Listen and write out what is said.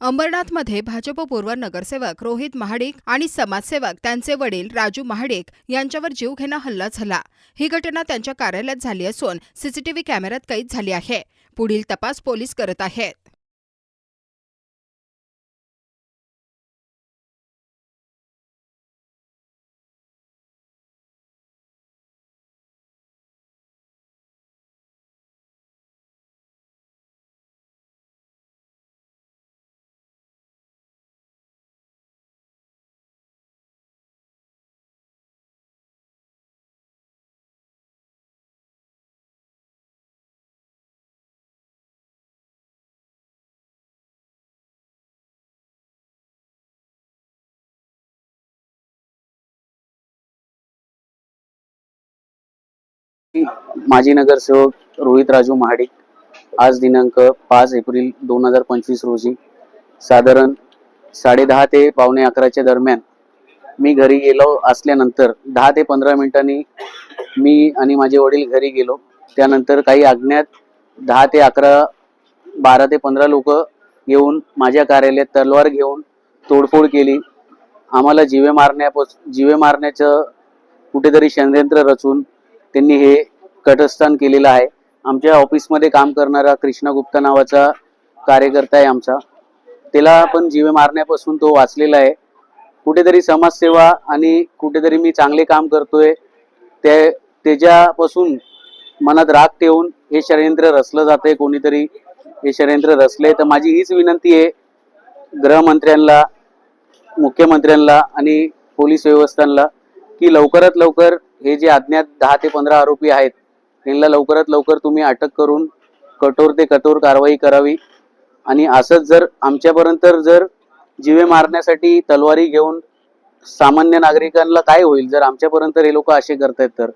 अंबरनाथमध्ये भाजपपूर्व नगरसेवक रोहित महाडिक आणि समाजसेवक त्यांचे वडील राजू महाडिक यांच्यावर जीवघेणा हल्ला झाला. ही घटना त्यांच्या कार्यालयात झाली असून सीसीटीव्ही कॅमेऱ्यात कैद झाली आहे. पुढील तपास पोलीस करत आहेत. माजी नगरसेवक रोहित राजू महाडिक आज दिनांक पाच एप्रिल दोन हजार पंचवीस रोजी साधारण साडेदहा ते पावणे अकराच्या दरम्यान मी घरी गेलो असल्यानंतर दहा ते पंधरा मिनिटांनी मी आणि माझे वडील घरी गेलो. त्यानंतर काही अज्ञात दहा ते अकरा बारा ते पंधरा लोक येऊन माझ्या कार्यालयात तलवार घेऊन तोडफोड केली. आम्हाला जिवे मारण्यापासून जिवे मारण्याचं कुठेतरी षडयंत्र रचून त्यांनी हे कटस्थान केलेलं आहे. आमच्या ऑफिसमध्ये काम करणारा कृष्णा गुप्ता नावाचा कार्यकर्ता आहे आमचा. त्याला पण जीवे मारण्यापासून तो वाचलेला आहे. कुठेतरी समाजसेवा आणि कुठेतरी मी चांगले काम करतोय ते त्याच्यापासून मनात राग ठेवून हे षडयंत्र रचलं जातंय कोणीतरी. हे षडयंत्र रचलंय तर माझी हीच विनंती आहे गृहमंत्र्यांना मुख्यमंत्र्यांना आणि पोलीस व्यवस्थांना की लवकरात लवकर हे जे अज्ञात दहा ते पंधरा आरोपी आहेत त्यांना लवकरात लवकर तुम्ही अटक करून कठोर ते कठोर कारवाई करावी. आणि असंच जर आमच्यापर्यंत जर जीवे मारण्यासाठी तलवारी घेऊन सामान्य नागरिकांना काय होईल? जर आमच्यापर्यंत हे लोक असे करतायत तर?